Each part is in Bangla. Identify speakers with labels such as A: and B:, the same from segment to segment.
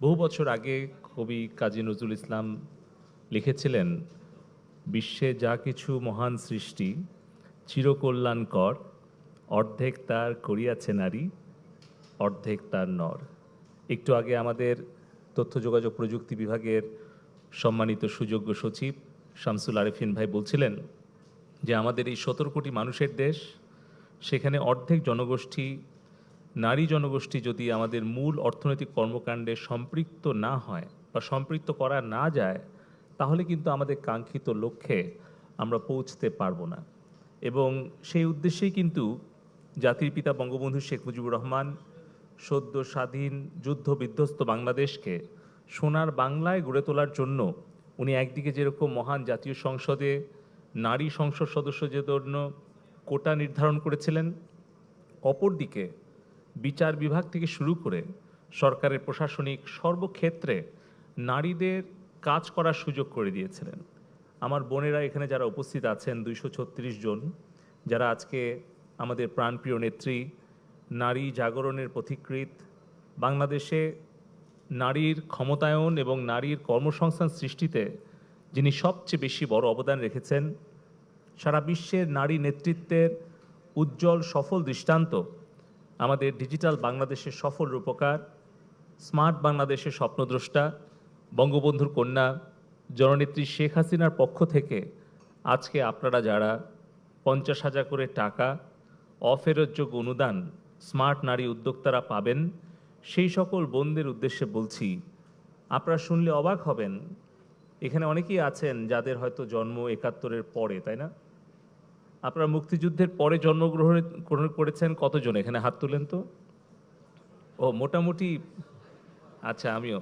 A: বহু বছর আগে কবি কাজী নজরুল ইসলাম লিখেছিলেন, বিশ্বে যা কিছু মহান সৃষ্টি, চিরকল্যাণকর, অর্ধেক তার করিয়াছে নারী, অর্ধেক তার নর। একটু আগে আমাদের তথ্য যোগাযোগ প্রযুক্তি বিভাগের সম্মানিত সুযোগ্য সচিব শামসুল আরেফিন ভাই বলছিলেন যে, আমাদের এই সতেরো কোটি মানুষের দেশ, সেখানে অর্ধেক জনগোষ্ঠী নারী জনগোষ্ঠী যদি আমাদের মূল অর্থনৈতিক কর্মকাণ্ডে সম্পৃক্ত না হয় বা সম্পৃক্ত করা না যায়, তাহলে কিন্তু আমাদের কাঙ্ক্ষিত লক্ষ্যে আমরা পৌঁছতে পারব না। এবং সেই উদ্দেশ্যেই কিন্তু জাতির পিতা বঙ্গবন্ধু শেখ মুজিবুর রহমান, সদ্য স্বাধীন যুদ্ধ বিধ্বস্ত বাংলাদেশকে সোনার বাংলায় গড়ে তোলার জন্য উনি একদিকে যেরকম মহান জাতীয় সংসদে নারী সংসদ সদস্যদের জন্য কোটা নির্ধারণ করেছিলেন, অপরদিকে বিচার বিভাগ থেকে শুরু করে সরকারের প্রশাসনিক সর্বক্ষেত্রে নারীদের কাজ করার সুযোগ করে দিয়েছিলেন। আমার বোনেরা এখানে যারা উপস্থিত আছেন, দুইশো ছত্রিশ জন, যারা আজকে আমাদের প্রাণপ্রিয় নেত্রী, নারী জাগরণের পথিকৃত বাংলাদেশে নারীর ক্ষমতায়ন এবং নারীর কর্মসংস্থান সৃষ্টিতে যিনি সবচেয়ে বেশি বড় অবদান রেখেছেন, সারা বিশ্বের নারী নেতৃত্বের উজ্জ্বল সফল দৃষ্টান্ত আমাদের ডিজিটাল বাংলাদেশের সফল রূপকার, স্মার্ট বাংলাদেশের স্বপ্নদ্রষ্টা, বঙ্গবন্ধুর কন্যা, জননেত্রী শেখ হাসিনার পক্ষ থেকে আজকে আপনারা যারা পঞ্চাশ হাজার করে টাকা অফেরতযোগ্য অনুদান স্মার্ট নারী উদ্যোক্তারা পাবেন, সেই সকল বোনদের উদ্দেশ্যে বলছি, আপনারা শুনলে অবাক হবেন। এখানে অনেকেই আছেন যাদের হয়তো জন্ম একাত্তরের পরে, তাই না? আপনারা মুক্তিযুদ্ধের পরে জন্মগ্রহণ গ্রহণ করেছেন কতজন? এখানে হাত তুলেন তো। ও, মোটামুটি আচ্ছা আমিও।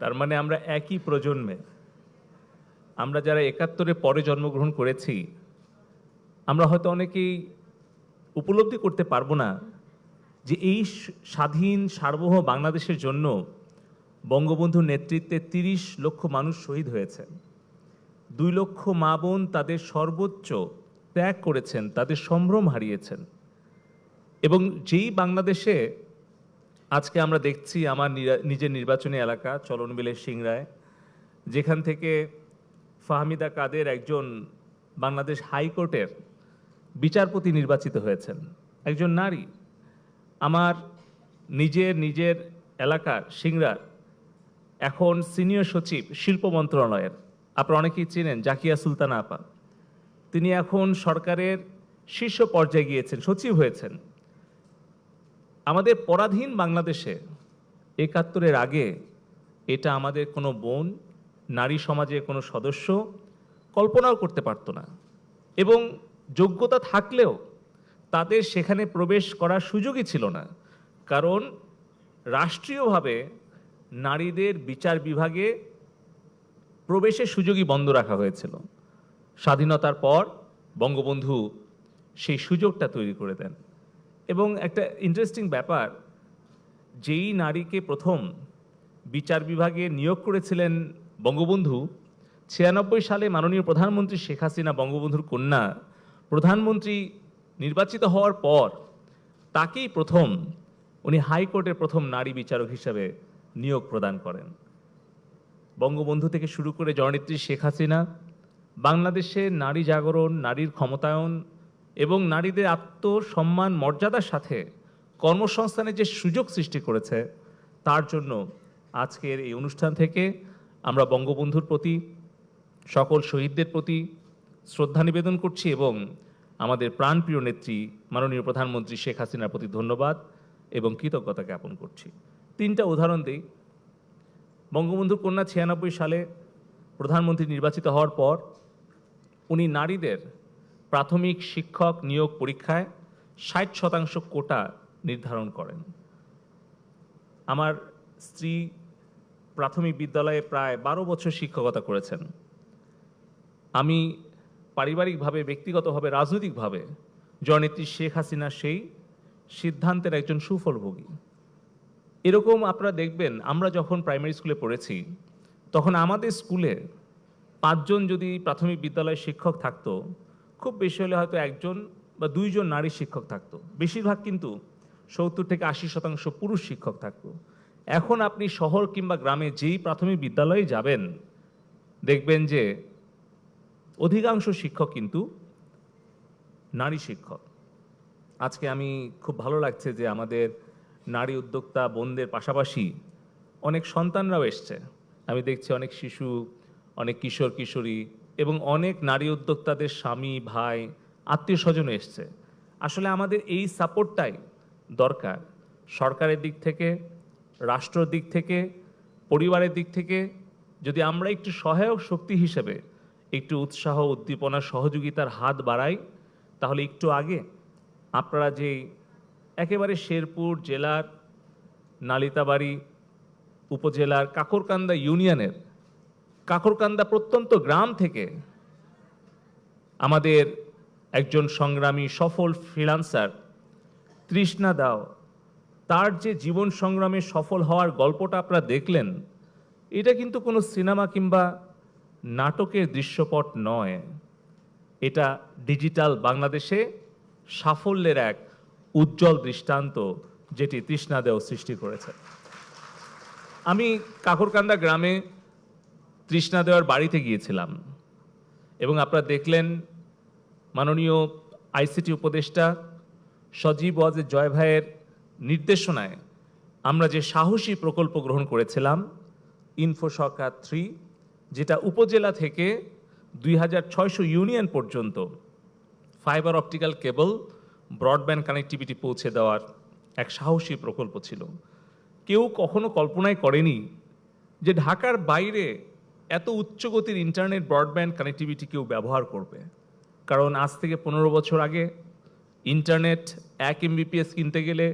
A: তার মানে আমরা একই প্রজন্মে আমরা যারা একাত্তরে পরে জন্মগ্রহণ করেছি, আমরা হয়তো অনেকেই উপলব্ধি করতে পারব না যে এই স্বাধীন, সার্বভৌম বাংলাদেশের জন্য বঙ্গবন্ধুর নেতৃত্বে তিরিশ লক্ষ মানুষ শহীদ হয়েছেন দুই লক্ষ মা বোন তাদের সর্বোচ্চ ত্যাগ করেছেন, তাদের সম্ভ্রম হারিয়েছেন। এবং যেই বাংলাদেশে আজকে আমরা দেখছি আমার নিজের নির্বাচনী এলাকা চলনবিলের সিংরায়, যেখান থেকে ফাহমিদা কাদের একজন বাংলাদেশ হাইকোর্টের বিচারপতি নির্বাচিত হয়েছেন। একজন নারী। আমার নিজের নিজের এলাকার সিংড়ার এখন সিনিয়র সচিব শিল্প মন্ত্রণালয়ের। আপনারা অনেকেই চেনেন, জাকিয়া সুলতানা আপা। তিনি এখন সরকারের শীর্ষ পর্যায়ে গিয়েছেন, সচিব হয়েছেন। আমাদের পরাধীন বাংলাদেশে একাত্তরের আগে এটা আমাদের কোনো বোন, নারী সমাজের কোনো সদস্য কল্পনাও করতে পারতো না। এবং যোগ্যতা থাকলেও তাদের সেখানে প্রবেশ করার সুযোগই ছিল না। কারণ রাষ্ট্রীয়ভাবে নারীদের বিচার বিভাগে প্রবেশের সুযোগই বন্ধ রাখা হয়েছিল। স্বাধীনতার পর বঙ্গবন্ধু সেই সুযোগটা তৈরি করে দেন। এবং একটা ইন্টারেস্টিং ব্যাপার, যেই নারীকে প্রথম বিচার বিভাগে নিয়োগ করেছিলেন বঙ্গবন্ধু, ছিয়ানব্বই সালে মাননীয় প্রধানমন্ত্রী শেখ হাসিনা বঙ্গবন্ধুর কন্যা প্রধানমন্ত্রী নির্বাচিত হওয়ার পর তাকেই প্রথম, উনি হাইকোর্টের প্রথম নারী বিচারক হিসাবে নিয়োগ প্রদান করেন। বঙ্গবন্ধু থেকে শুরু করে জননেত্রী শেখ হাসিনা, বাংলাদেশে নারী জাগরণ, নারীর ক্ষমতায়ন এবং নারীদের আত্মসম্মান, মর্যাদার সাথে কর্মসংস্থানের যে সুযোগ সৃষ্টি করেছে, তার জন্য আজকের এই অনুষ্ঠান থেকে আমরা বঙ্গবন্ধুর প্রতি, সকল শহীদদের প্রতি শ্রদ্ধা নিবেদন করছি এবং আমাদের প্রাণপ্রিয় নেত্রী, মাননীয় প্রধানমন্ত্রী শেখ হাসিনার প্রতি ধন্যবাদ এবং কৃতজ্ঞতা জ্ঞাপন করছি। তিনটা উদাহরণ দিই। বঙ্গবন্ধুর কন্যা ছিয়ানব্বই সালে প্রধানমন্ত্রী নির্বাচিত হওয়ার পর উনি নারীদের প্রাথমিক শিক্ষক নিয়োগ পরীক্ষায় ষাট শতাংশ কোটা নির্ধারণ করেন। আমার স্ত্রী প্রাথমিক বিদ্যালয়ে প্রায় বারো বছর শিক্ষকতা করেছেন। আমি পারিবারিকভাবে, ব্যক্তিগতভাবে, রাজনৈতিকভাবে জননেত্রী শেখ হাসিনা সেই সিদ্ধান্তের একজন সুফলভোগী। এরকম আপনারা দেখবেন, আমরা যখন প্রাইমারি স্কুলে পড়েছি, তখন আমাদের স্কুলে পাঁচজন যদি প্রাথমিক বিদ্যালয়ের শিক্ষক থাকতো, খুব বেশি হলে হয়তো একজন বা দুইজন নারী শিক্ষক থাকতো। বেশিরভাগ কিন্তু সত্তর থেকে আশি শতাংশ পুরুষ শিক্ষক থাকতো। এখন আপনি শহর কিংবা গ্রামে যেই প্রাথমিক বিদ্যালয়ে যাবেন, দেখবেন যে অধিকাংশ শিক্ষক কিন্তু নারী শিক্ষক। আজকে আমি খুব ভালো লাগছে যে আমাদের নারী উদ্যোক্তা, বোনদের পাশাপাশি অনেক সন্তানরাও এসছে। আমি দেখছি অনেক শিশু, অনেক কিশোর, কিশোরী এবং অনেক নারী উদ্যোক্তাদের স্বামী, ভাই, আত্মীয় স্বজন এসছে। আসলে আমাদের এই সাপোর্টটাই দরকার। সরকারের দিক থেকে, রাষ্ট্রের দিক থেকে, পরিবারের দিক থেকে যদি আমরা একটু সহায়ক শক্তি হিসেবে একটু উৎসাহ, উদ্দীপনা, সহযোগিতার হাত বাড়াই, তাহলে একটু আগে আপনারা যে একেবারে শেরপুর জেলার নালিতাবাড়ি উপজেলার কাকরকান্দা ইউনিয়নের, কাকরকান্দা প্রত্যন্ত গ্রাম থেকে আমাদের একজন সংগ্রামী সফল ফ্রিলান্সার তৃষ্ণা দাও, তার যে জীবন সংগ্রামে সফল হওয়ার গল্পটা আপনারা দেখলেন, এটা কিন্তু কোনো সিনেমা কিংবা নাটকের দৃশ্যপট নয়। এটা ডিজিটাল বাংলাদেশে সাফল্যের এক উজ্জ্বল দৃষ্টান্ত যেটি তৃষ্ণাদেও সৃষ্টি করেছে। আমি কাকরকান্দা গ্রামে তৃষ্ণা দেওয়ার বাড়িতে গিয়েছিলাম এবং আপনারা দেখলেন মাননীয় আইসিটি উপদেষ্টা সজীব ওয়াজের জয় ভাইয়ের নির্দেশনায় আমরা যে সাহসী প্রকল্প গ্রহণ করেছিলাম ইনফোসকা থ্রি যেটা উপজেলা থেকে দুই হাজার ছয়শো ইউনিয়ন পর্যন্ত fibre optical cable broadband connectivity পৌঁছে দেওয়ার এক সাহসী প্রকল্প ছিল। কেউ কখনো কল্পনাই করেনি যে ঢাকার বাইরে এত উচ্চগতির ইন্টারনেট ব্রডব্যান্ড কানেক্টিভিটি কেউ ব্যবহার করবে। কারণ আজ থেকে পনেরো বছর আগে ইন্টারনেট এক এমবিপিএস কিনতে গেলে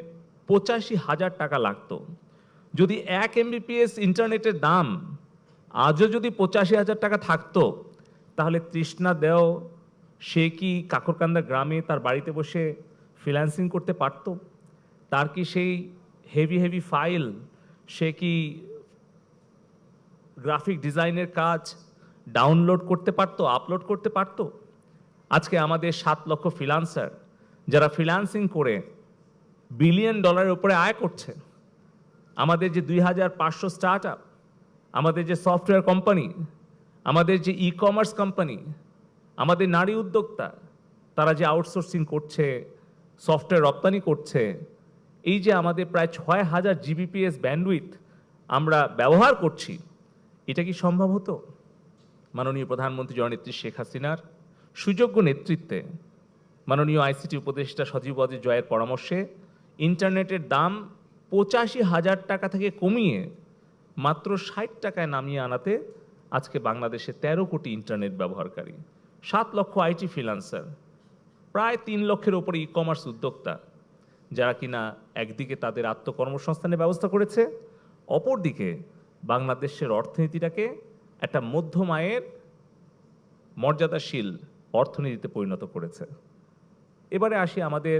A: পঁচাশি হাজার টাকা লাগতো। যদি এক এমবিপিএস ইন্টারনেটের দাম আজও যদি পঁচাশি হাজার টাকা থাকতো, তাহলে তৃষ্ণা দেও সে কি কাকরকান্দা গ্রামে তার বাড়িতে বসে ফ্রিল্যান্সিং করতে পারত? তার কি সেই হেভি হেভি ফাইল সে কি গ্রাফিক ডিজাইনের কাজ ডাউনলোড করতে পারতো আপলোড করতে পারতো? আজকে আমাদের সাত লক্ষ ফ্রিলান্সার যারা ফ্রিল্যান্সিং করে বিলিয়ন ডলারের উপরে আয় করছে। আমাদের যে দুই হাজার পাঁচশো স্টার্ট আপ আমাদের যে সফটওয়্যার কোম্পানি আমাদের যে ই কমার্স কোম্পানি আমাদের নারী উদ্যোক্তা, তারা যে আউটসোর্সিং করছে সফটওয়্যার রপ্তানি করছে, এই যে আমাদের প্রায় ছয় হাজার জিবিপিএস ব্যান্ডউইথ আমরা ব্যবহার করছি, এটা কি সম্ভব হতো? মাননীয় প্রধানমন্ত্রী জননেত্রী শেখ হাসিনার সুযোগ্য নেতৃত্বে, মাননীয় আইসিটি উপদেষ্টা সজীব ওয়াজির জয়ের পরামর্শে ইন্টারনেটের দাম পঁচাশি হাজার টাকা থেকে কমিয়ে মাত্র ষাট টাকায় নামিয়ে আনাতে আজকে বাংলাদেশে তেরো কোটি ইন্টারনেট ব্যবহারকারী। সাত লক্ষ আইটি ফ্রিলান্সার প্রায় তিন লক্ষের ওপরে ই কমার্স উদ্যোক্তা, যারা কিনা একদিকে তাদের আত্মকর্মসংস্থানের ব্যবস্থা করেছে, অপরদিকে বাংলাদেশের অর্থনীতিটাকে একটা মধ্যম আয়ের মর্যাদাশীল অর্থনীতিতে পরিণত করেছে। এবারে আসি আমাদের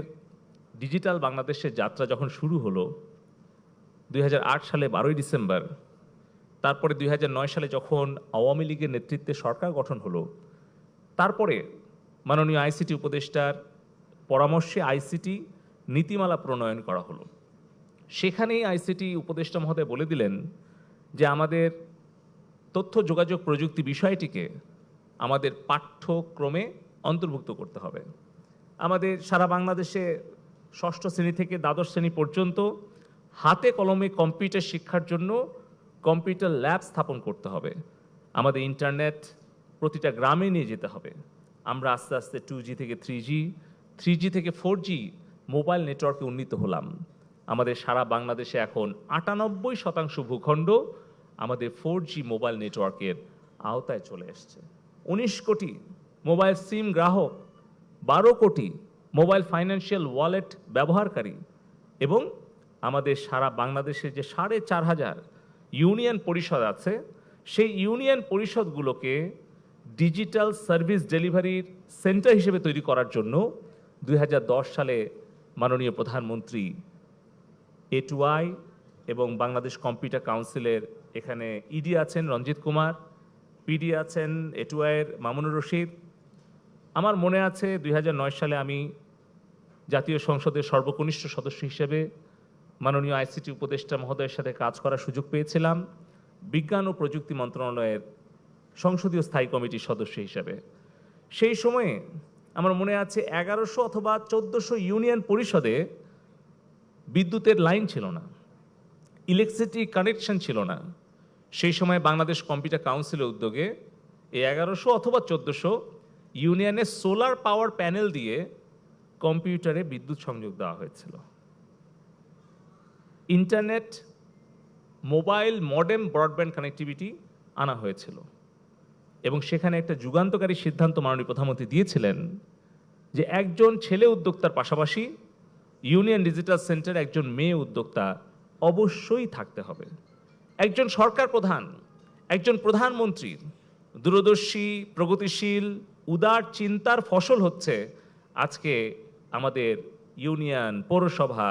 A: ডিজিটাল বাংলাদেশের যাত্রা যখন শুরু হলো, দুই হাজার আট সালে বারোই ডিসেম্বর, তারপরে দুই হাজার নয় সালে যখন আওয়ামী লীগের নেতৃত্বে সরকার গঠন হলো তারপরে মাননীয় আইসিটি উপদেষ্টার পরামর্শে আইসিটি নীতিমালা প্রণয়ন করা হলো। সেখানেই আইসিটি উপদেষ্টা মহোদয় বলে দিলেন যে আমাদের তথ্য, যোগাযোগ প্রযুক্তি বিষয়টিকে আমাদের পাঠ্যক্রমে অন্তর্ভুক্ত করতে হবে। আমাদের সারা বাংলাদেশে ষষ্ঠ শ্রেণি থেকে দ্বাদশ শ্রেণি পর্যন্ত হাতে কলমে কম্পিউটার শিক্ষার জন্য কম্পিউটার ল্যাব স্থাপন করতে হবে। আমাদের ইন্টারনেট প্রতিটা গ্রামে নিয়ে যেতে হবে। আমরা আস্তে আস্তে টু জি থেকে থ্রি জি থ্রি জি থেকে ফোর জি মোবাইল নেটওয়ার্কে উন্নীত হলাম। আমাদের সারা বাংলাদেশে এখন আটানব্বই শতাংশ ভূখণ্ড আমাদের ফোর জি মোবাইল নেটওয়ার্কের আওতায় চলে এসছে। উনিশ কোটি মোবাইল সিম গ্রাহক, বারো কোটি মোবাইল ফাইন্যান্সিয়াল ওয়ালেট ব্যবহারকারী এবং আমাদের সারা বাংলাদেশে যে সাড়ে চার হাজার ইউনিয়ন পরিষদ আছে, সেই ইউনিয়ন পরিষদগুলোকে ডিজিটাল সার্ভিস ডেলিভারির সেন্টার হিসেবে তৈরি করার জন্য দুই হাজার দশ সালে মাননীয় প্রধানমন্ত্রী এটুআই এবং বাংলাদেশ কম্পিউটার কাউন্সিলের এখানে ইডি আছেন রঞ্জিত কুমার পিডি আছেন এটুআইয়ের মামুনুর রশিদ। আমার মনে আছে দুই হাজার নয় সালে আমি জাতীয় সংসদের সর্বকনিষ্ঠ সদস্য হিসেবে মাননীয় আইসিটি উপদেষ্টা মহোদয়ের সাথে কাজ করার সুযোগ পেয়েছিলাম। বিজ্ঞান ও প্রযুক্তি মন্ত্রণালয়ের সংসদীয় স্থায়ী কমিটির সদস্য হিসেবে। সেই সময়ে আমার মনে আছে এগারোশো অথবা চোদ্দোশো ইউনিয়ন পরিষদে বিদ্যুতের লাইন ছিল না, ইলেকট্রিসিটি কানেকশন ছিল না। সেই সময় বাংলাদেশ কম্পিউটার কাউন্সিলের উদ্যোগে এই এগারোশো অথবা চোদ্দোশো ইউনিয়নে সোলার পাওয়ার প্যানেল দিয়ে কম্পিউটারে বিদ্যুৎ সংযোগ দেওয়া হয়েছিল। Internet, mobile, modem, broadband connectivity আনা হয়েছিল। এবং সেখানে একটা যুগান্তকারী সিদ্ধান্ত মাননীয় প্রধানমন্ত্রী দিয়েছিলেন যে একজন ছেলে উদ্যোক্তার পাশাপাশি ইউনিয়ন ডিজিটাল সেন্টার একজন মেয়ে উদ্যোক্তা অবশ্যই থাকতে হবে। একজন সরকার প্রধান, একজন প্রধানমন্ত্রীর দূরদর্শী, প্রগতিশীল, উদার চিন্তার ফসল হচ্ছে আজকে আমাদের ইউনিয়ন পৌরসভা,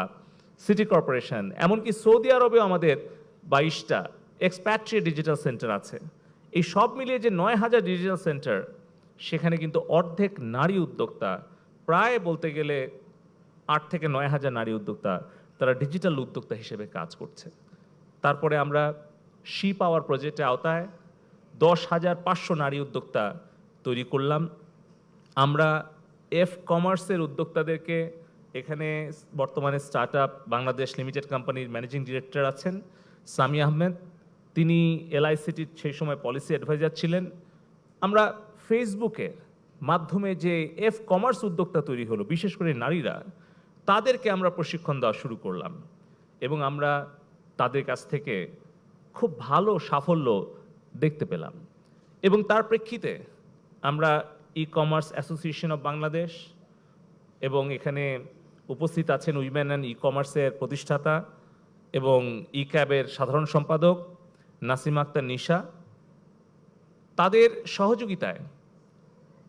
A: সিটি কর্পোরেশন, এমনকি সৌদি আরবেও আমাদের বাইশটা এক্সপ্যাট্রিয়ে ডিজিটাল সেন্টার আছে। এই সব মিলিয়ে যে নয় হাজার ডিজিটাল সেন্টার সেখানে কিন্তু অর্ধেক নারী উদ্যোক্তা, প্রায় বলতে গেলে আট থেকে নয় হাজার নারী উদ্যোক্তা, তারা ডিজিটাল উদ্যোক্তা হিসেবে কাজ করছে। তারপরে আমরা শি পাওয়ার প্রজেক্টের আওতায় দশ হাজার পাঁচশো নারী উদ্যোক্তা তৈরি করলাম। আমরা এফ কমার্সের উদ্যোক্তাদেরকে এখানে বর্তমানে স্টার্ট বাংলাদেশ লিমিটেড কোম্পানির ম্যানেজিং ডিরেক্টর আছেন সামি আহমেদ তিনি এলআইসিটির সেই সময় পলিসি অ্যাডভাইজার ছিলেন। আমরা ফেসবুকের মাধ্যমে যে এফ কমার্স উদ্যোক্তা তৈরি হলো, বিশেষ করে নারীরা, তাদেরকে আমরা প্রশিক্ষণ দেওয়া শুরু করলাম এবং আমরা তাদের কাছ থেকে খুব ভালো সাফল্য দেখতে পেলাম। এবং তার প্রেক্ষিতে আমরা e commerce association of Bangladesh এবং এখানে উপস্থিত আছেন উইমেন অ্যান্ড ই কমার্সের প্রতিষ্ঠাতা এবং ই ক্যাবের সাধারণ সম্পাদক নাসিম আক্তার নিশা, তাদের সহযোগিতায়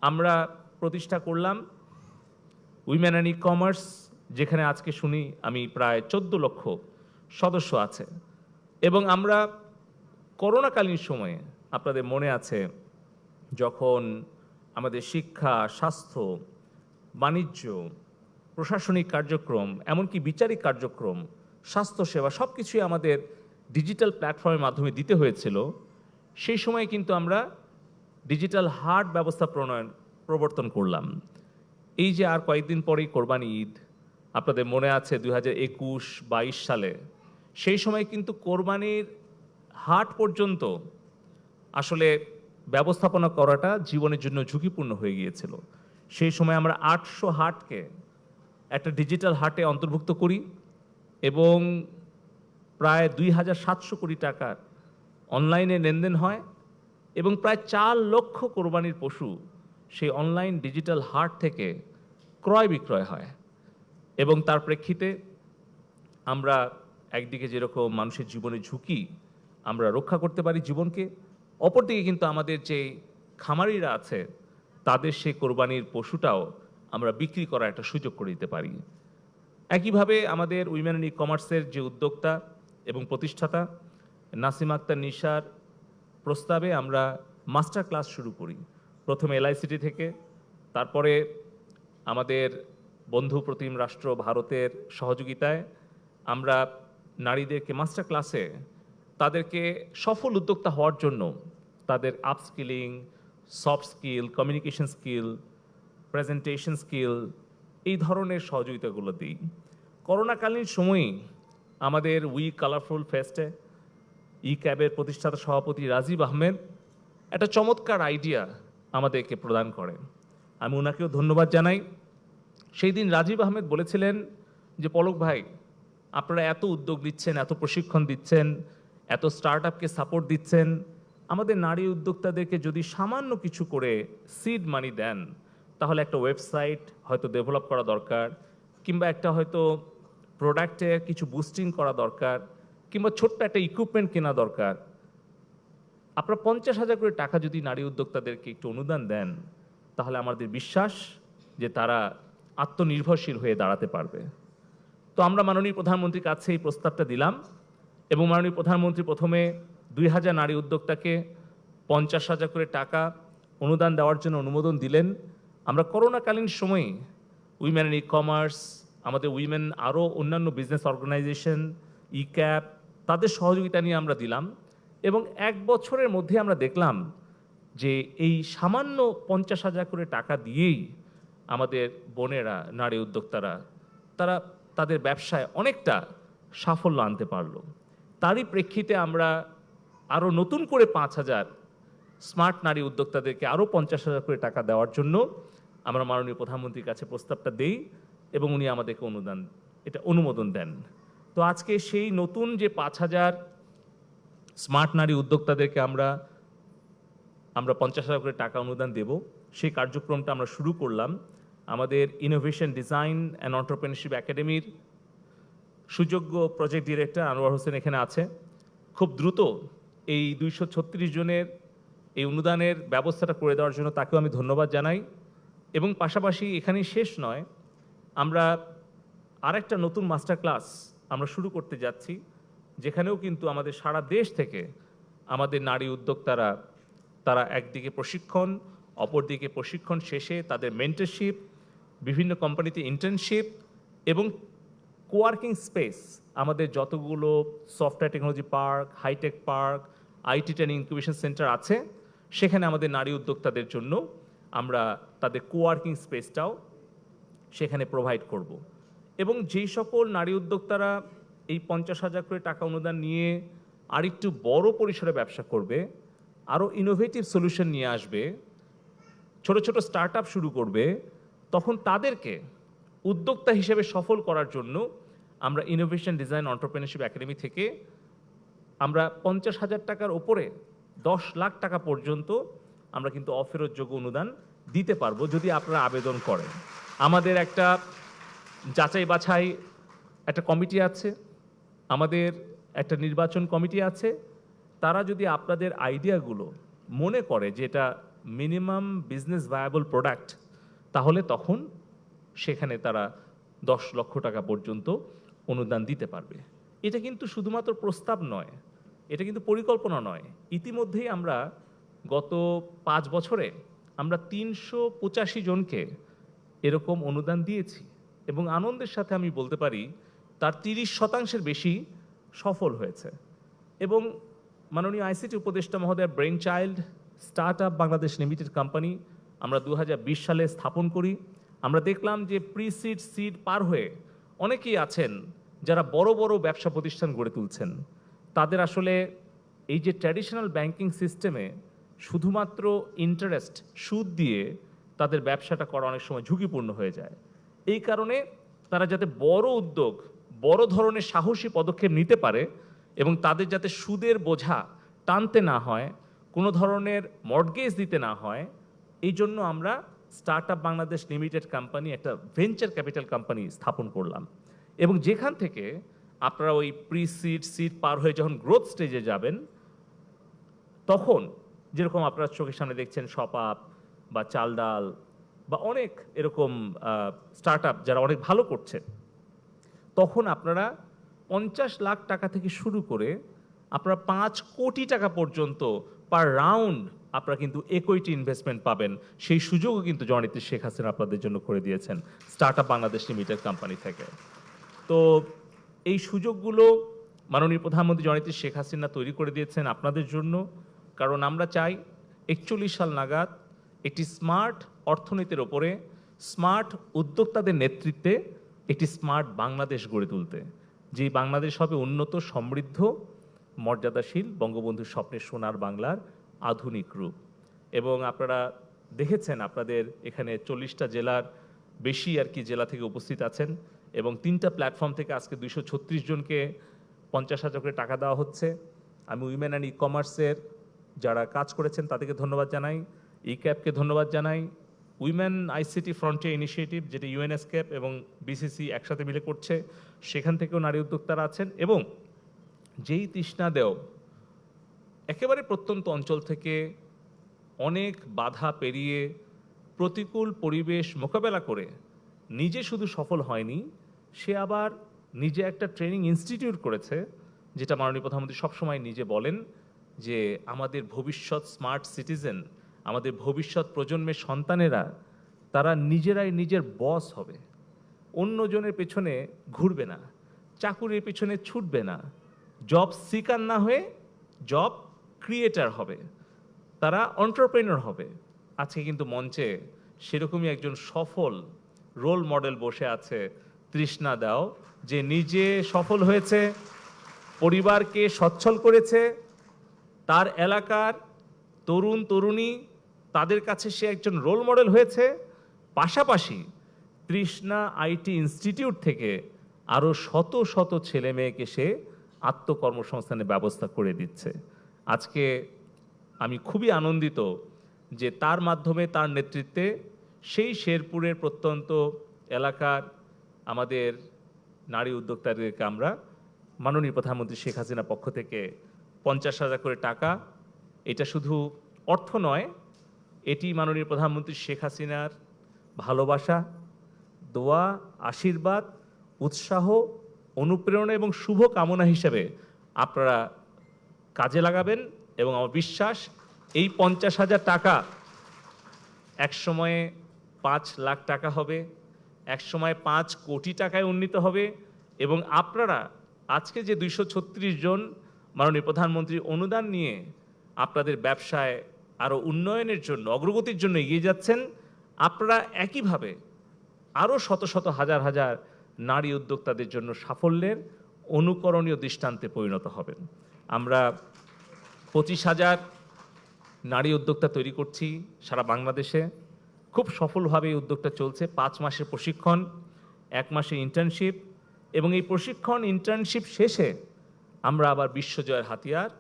A: আমরা প্রতিষ্ঠা করলাম উইমেন অ্যান্ড ই কমার্স যেখানে আজকে শুনি আমি প্রায় চোদ্দ লক্ষ সদস্য আছে। এবং আমরা করোনাকালীন সময়ে আপনাদের মনে আছে যখন আমাদের শিক্ষা, স্বাস্থ্য, বাণিজ্য, প্রশাসনিক কার্যক্রম, এমনকি বিচারিক কার্যক্রম, স্বাস্থ্যসেবা সব কিছুই আমাদের ডিজিটাল প্ল্যাটফর্মের মাধ্যমে দিতে হয়েছিল, সেই সময় কিন্তু আমরা ডিজিটাল হার্ট ব্যবস্থা প্রণয়ন, প্রবর্তন করলাম। এই যে আর কয়েকদিন পরেই কোরবানি ঈদ, আপনাদের মনে আছে দুই হাজার একুশ বাইশ সালে? সেই সময় কিন্তু কোরবানির হাট পর্যন্ত আসলে ব্যবস্থাপনা করাটা জীবনের জন্য ঝুঁকিপূর্ণ হয়ে গিয়েছিল। সেই সময় আমরা আটশো হাটকে একটা ডিজিটাল হাটে অন্তর্ভুক্ত করি এবং প্রায় দুই হাজার সাতশো কোটি টাকার অনলাইনে লেনদেন হয় এবং প্রায় চার লক্ষ কোরবানির পশু সেই অনলাইন ডিজিটাল হাট থেকে ক্রয় বিক্রয় হয়। এবং তার প্রেক্ষিতে আমরা একদিকে যেরকম মানুষের জীবনে ঝুঁকি আমরা রক্ষা করতে পারি জীবনকে, অপরদিকে কিন্তু আমাদের যে খামারিরা আছে, তাদের সেই কোরবানির পশুটাও আমরা বিক্রি করার একটা সুযোগ করে দিতে পারি। একইভাবে আমাদের উইমেন ই কমার্সের যে উদ্যোক্তা প্রতিষ্ঠাতা নাসিম আক্তার নিশার প্রস্তাবে আমরা মাস্টার ক্লাস শুরু করি। প্রথমে এলআইসিটি থেকে, তারপরে আমাদের বন্ধু প্রতিম রাষ্ট্র ভারতের সহযোগিতায় আমরা নারীদেরকে মাস্টার ক্লাসে তাদেরকে সফল উদ্যোক্তা হওয়ার জন্য তাদের upskilling, soft skill, communication skill, presentation skill, এই ধরনের সহযোগিতাগুলো দিই। করোনাকালীন সময়ই আমাদের উই কালারফুল ফেস্টে ই ক্যাবের প্রতিষ্ঠাতা সভাপতি রাজীব আহমেদ একটা চমৎকার আইডিয়া আমাদেরকে প্রদান করেন। আমি ওনাকেও ধন্যবাদ জানাই। সেই দিন রাজীব আহমেদ বলেছিলেন যে, পলক ভাই, আপনারা এত উদ্যোগ দিচ্ছেন এত প্রশিক্ষণ দিচ্ছেন, এত স্টার্ট আপকে সাপোর্ট দিচ্ছেন। আমাদের নারী উদ্যোক্তাদেরকে যদি সামান্য কিছু করে সিড মানি দেন, তাহলে একটা ওয়েবসাইট হয়তো ডেভেলপ করা দরকার কিংবা একটা হয়তো প্রোডাক্টে কিছু বুস্টিং করা দরকার কিংবা ছোট্ট একটা ইকুইপমেন্ট কেনা দরকার। আপনারা পঞ্চাশ হাজার করে টাকা যদি নারী উদ্যোক্তাদেরকে একটু অনুদান দেন, তাহলে আমাদের বিশ্বাস যে তারা আত্মনির্ভরশীল হয়ে দাঁড়াতে পারবে। তো আমরা মাননীয় প্রধানমন্ত্রীর কাছে এই প্রস্তাবটা দিলাম এবং মাননীয় প্রধানমন্ত্রী প্রথমে দুই হাজার নারী উদ্যোক্তাকে পঞ্চাশ হাজার করে টাকা অনুদান দেওয়ার জন্য অনুমোদন দিলেন। আমরা করোনাকালীন সময়ে উইমেন ই কমার্স আমাদের উইমেন আরও অন্যান্য বিজনেস অর্গানাইজেশন ই ক্যাপ তাদের সহযোগিতা নিয়ে আমরা দিলাম এবং এক বছরের মধ্যে আমরা দেখলাম যে এই সামান্য পঞ্চাশ হাজার করে টাকা দিয়েই আমাদের বোনেরা, নারী উদ্যোক্তারা, তারা তাদের ব্যবসায় অনেকটা সাফল্য আনতে পারল। তারই প্রেক্ষিতে আমরা আরও নতুন করে পাঁচ হাজার স্মার্ট নারী উদ্যোক্তাদেরকে আরও পঞ্চাশ হাজার করে টাকা দেওয়ার জন্য আমরা মাননীয় প্রধানমন্ত্রীর কাছে প্রস্তাবটা দেই। এবং উনি আমাদেরকে অনুদান, এটা অনুমোদন দেন। তো আজকে সেই নতুন যে পাঁচ হাজার স্মার্ট নারী উদ্যোক্তাদেরকে আমরা আমরা পঞ্চাশ হাজার করে টাকা অনুদান দেব, সেই কার্যক্রমটা আমরা শুরু করলাম। আমাদের ইনোভেশন ডিজাইন অ্যান্ড অন্টারপ্রেনারশিপ একাডেমির সুযোগ্য প্রজেক্ট ডিরেক্টর আনোয়ার হোসেন এখানে আছে। খুব দ্রুত এই দুইশো ছত্রিশ জনের এই অনুদানের ব্যবস্থাটা করে দেওয়ার জন্য তাকেও আমি ধন্যবাদ জানাই। এবং পাশাপাশি এখানেই শেষ নয় আমরা আরেকটা নতুন মাস্টার ক্লাস আমরা শুরু করতে যাচ্ছি, যেখানেও কিন্তু আমাদের সারা দেশ থেকে আমাদের নারী উদ্যোক্তারা, তারা একদিকে প্রশিক্ষণ, অপরদিকে প্রশিক্ষণ শেষে তাদের মেন্টারশিপ বিভিন্ন কোম্পানিতে ইন্টার্নশিপ এবং কোয়ার্কিং স্পেস আমাদের যতগুলো software technology park high tech park IT training incubation centre আছে, সেখানে আমাদের নারী উদ্যোক্তাদের জন্য আমরা তাদের কোয়ার্কিং স্পেসটাও সেখানে প্রোভাইড করব। এবং যেই সকল নারী উদ্যোক্তারা এই পঞ্চাশ হাজার করে টাকা অনুদান নিয়ে আরেকটু বড় পরিসরে ব্যবসা করবে আরও ইনোভেটিভ সলিউশন নিয়ে আসবে, ছোট ছোট স্টার্ট শুরু করবে, তখন তাদেরকে উদ্যোক্তা হিসেবে সফল করার জন্য আমরা ইনোভেশন ডিজাইন অন্টারপ্রেনারশিপ একাডেমি থেকে আমরা পঞ্চাশ হাজার টাকার ওপরে দশ লাখ টাকা পর্যন্ত আমরা কিন্তু অফেরতযোগ্য অনুদান দিতে পারব যদি আপনারা আবেদন করেন। আমাদের একটা যাচাই বাছাই একটা কমিটি আছে, আমাদের একটা নির্বাচন কমিটি আছে। তারা যদি আপনাদের আইডিয়াগুলো মনে করে যে এটা মিনিমাম বিজনেস ভায়াবল প্রোডাক্ট, তাহলে তখন সেখানে তারা দশ লক্ষ টাকা পর্যন্ত অনুদান দিতে পারবে। এটা কিন্তু শুধুমাত্র প্রস্তাব নয়, এটা কিন্তু পরিকল্পনা নয়। ইতিমধ্যেই আমরা গত পাঁচ বছরে আমরা তিনশো পঁচাশি জনকে এরকম অনুদান দিয়েছি এবং আনন্দের সাথে আমি বলতে পারি, তার তিরিশ শতাংশের বেশি সফল হয়েছে। এবং মাননীয় আইসিটি উপদেষ্টা মহোদয় brain child start up Bangladesh limited company, আমরা দু হাজার বিশ সালে স্থাপন করি। আমরা দেখলাম যে প্রি সিড সিড পার হয়ে অনেকেই আছেন যারা বড় বড় ব্যবসা প্রতিষ্ঠান গড়ে তুলছেন। তাদের আসলে এই যে ট্র্যাডিশনাল ব্যাংকিং সিস্টেমে শুধুমাত্র ইন্টারেস্ট সুদ দিয়ে তাদের ব্যবসাটা করা অনেক সময় ঝুঁকিপূর্ণ হয়ে যায়। এই কারণে তারা যাতে বড় উদ্যোগ, বড় ধরনের সাহসী পদক্ষেপ নিতে পারে এবং তাদের যাতে সুদের বোঝা টানতে না হয়, কোনো ধরনের মর্টগেজ দিতে না হয়, এই জন্য আমরা start up Bangladesh limited company একটা ভেঞ্চার ক্যাপিটাল কোম্পানি স্থাপন করলাম। এবং যেখান থেকে আপনারা ওই প্রি সিড সিড পার হয়ে যখন গ্রোথ স্টেজে যাবেন, তখন যেরকম আপনারা চোখের সামনে দেখছেন শপ আপ বা চাল ডাল বা অনেক এরকম স্টার্ট যারা অনেক ভালো করছে, তখন আপনারা পঞ্চাশ লাখ টাকা থেকে শুরু করে আপনারা পাঁচ কোটি টাকা পর্যন্ত পার রাউন্ড আপনারা কিন্তু একইটি ইনভেস্টমেন্ট পাবেন। সেই সুযোগও কিন্তু জননেত্রী শেখ হাসিনা আপনাদের জন্য করে দিয়েছেন start up Bangladesh limited company থেকে। তো এই সুযোগগুলো মাননীয় প্রধানমন্ত্রী জননেত্রী শেখ হাসিনা তৈরি করে দিয়েছেন আপনাদের জন্য। কারণ আমরা চাই একচল্লিশ সাল নাগাদ একটি স্মার্ট অর্থনীতির ওপরে, স্মার্ট উদ্যোক্তাদের নেতৃত্বে একটি স্মার্ট বাংলাদেশ গড়ে তুলতে। যে বাংলাদেশ হবে উন্নত, সমৃদ্ধ, মর্যাদাশীল, বঙ্গবন্ধুর স্বপ্নের সোনার বাংলার আধুনিক রূপ। এবং আপনারা দেখেছেন আপনাদের এখানে চল্লিশটা জেলার বেশি আর কি জেলা থেকে উপস্থিত আছেন এবং তিনটা প্ল্যাটফর্ম থেকে আজকে দুইশো ছত্রিশ জনকে পঞ্চাশ হাজার করে টাকা দেওয়া হচ্ছে। আমি উইমেন অ্যান্ড ই কমার্সের যারা কাজ করেছেন তাদেরকে ধন্যবাদ জানাই। ই ক্যাপকে ধন্যবাদ জানাই। উইমেন আইসিটি ফ্রন্টিয়ার ইনিশিয়েটিভ, যেটা ইউএনএসক্যাপ এবং বিসিসি একসাথে মিলে করছে, সেখান থেকেও নারী উদ্যোক্তারা আছেন এবং যেই তৃষ্ণা দেও, একেবারে প্রত্যন্ত অঞ্চল থেকে অনেক বাধা পেরিয়ে প্রতিকূল পরিবেশ মোকাবেলা করে নিজে শুধু সফল হয়নি, সে আবার নিজে একটা ট্রেনিং ইনস্টিটিউট করেছে, যেটা মাননীয় প্রধানমন্ত্রী সবসময় নিজে বলেন যে আমাদের ভবিষ্যৎ স্মার্ট সিটিজেন আমাদের ভবিষ্যৎ প্রজন্মের সন্তানেরা, তারা নিজেরাই নিজের বস হবে। অন্যজনের পেছনে ঘুরবে না, চাকুরির পেছনে ছুটবে না। জব সিকার না হয়ে জব ক্রিয়েটার হবে। তারা অন্টারপ্রেনর হবে। আজকে কিন্তু মঞ্চে সেরকমই একজন সফল রোল মডেল বসে আছে তৃষ্ণা দাও, যে নিজে সফল হয়েছে, পরিবারকে সচ্ছল করেছে, তার এলাকার তরুণ, তরুণী তাদের কাছে সে একজন রোল মডেল হয়েছে। পাশাপাশি তৃষ্ণা আইটি ইনস্টিটিউট থেকে আরও শত শত ছেলে মেয়েকে সে আত্মকর্মসংস্থানের ব্যবস্থা করে দিচ্ছে। আজকে আমি খুবই আনন্দিত যে তার মাধ্যমে তার নেতৃত্বে সেই শেরপুরের প্রত্যন্ত এলাকার আমাদের নারী উদ্যোক্তাদেরকে আমরা মাননীয় প্রধানমন্ত্রী শেখ হাসিনার পক্ষ থেকে পঞ্চাশ হাজার করে টাকা। এটা শুধু অর্থ নয় এটি মাননীয় প্রধানমন্ত্রী শেখ হাসিনার ভালোবাসা, দোয়া, আশীর্বাদ, উৎসাহ, অনুপ্রেরণা এবং শুভ কামনা হিসেবে আপনারা কাজে লাগাবেন এবং আমার বিশ্বাস এই পঞ্চাশ হাজার টাকা এক সময়ে পাঁচ লাখ টাকা হবে এক সময় পাঁচ কোটি টাকায় উন্নীত হবে এবং আপনারা আজকে যে দুইশো ছত্রিশ জন মাননীয় প্রধানমন্ত্রীর অনুদান নিয়ে আপনাদের ব্যবসায় আরও উন্নয়নের জন্য, অগ্রগতির জন্য এগিয়ে যাচ্ছেন। আপনারা একইভাবে আরও শত শত হাজার হাজার নারী উদ্যোক্তাদের জন্য সাফল্যের অনুকরণীয় দৃষ্টান্তে পরিণত হবেন। আমরা পঁচিশ হাজার নারী উদ্যোক্তা তৈরি করছি সারা বাংলাদেশে। খুব সফলভাবে এই উদ্যোগটা চলছে। পাঁচ মাসের প্রশিক্ষণ, এক মাসের ইন্টার্নশিপ এবং এই প্রশিক্ষণ ইন্টার্নশিপ শেষে আমরা আবার বিশ্বজয়ের হাতিয়ার,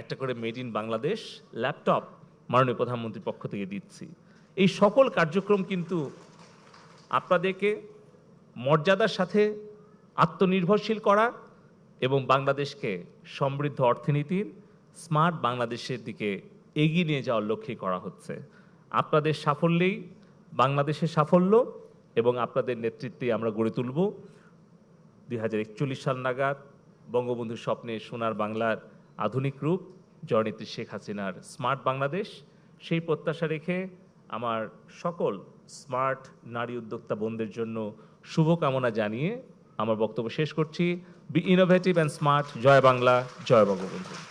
A: একটা করে মেড ইন বাংলাদেশ ল্যাপটপ মাননীয় প্রধানমন্ত্রীর পক্ষ থেকে দিচ্ছি। এই সকল কার্যক্রম কিন্তু আপনাদেরকে মর্যাদার সাথে আত্মনির্ভরশীল করা এবং বাংলাদেশকে সমৃদ্ধ অর্থনীতির, স্মার্ট বাংলাদেশের দিকে এগিয়ে নিয়ে যাওয়ার লক্ষ্যে করা হচ্ছে। আপনাদের সাফল্যেই বাংলাদেশের সাফল্য এবং আপনাদের নেতৃত্বে আমরা গড়ে তুলব। দুই হাজার একচল্লিশ সাল নাগাদ বঙ্গবন্ধুর স্বপ্নে সোনার বাংলার আধুনিক রূপ জয়নেত্রী শেখ হাসিনার স্মার্ট বাংলাদেশ, সেই প্রত্যাশা রেখে আমার সকল স্মার্ট নারী উদ্যোক্তা বোনদের জন্য শুভকামনা জানিয়ে আমার বক্তব্য শেষ করছি। বি ইনোভেটিভ অ্যান্ড স্মার্ট জয় বাংলা, জয় বঙ্গবন্ধু।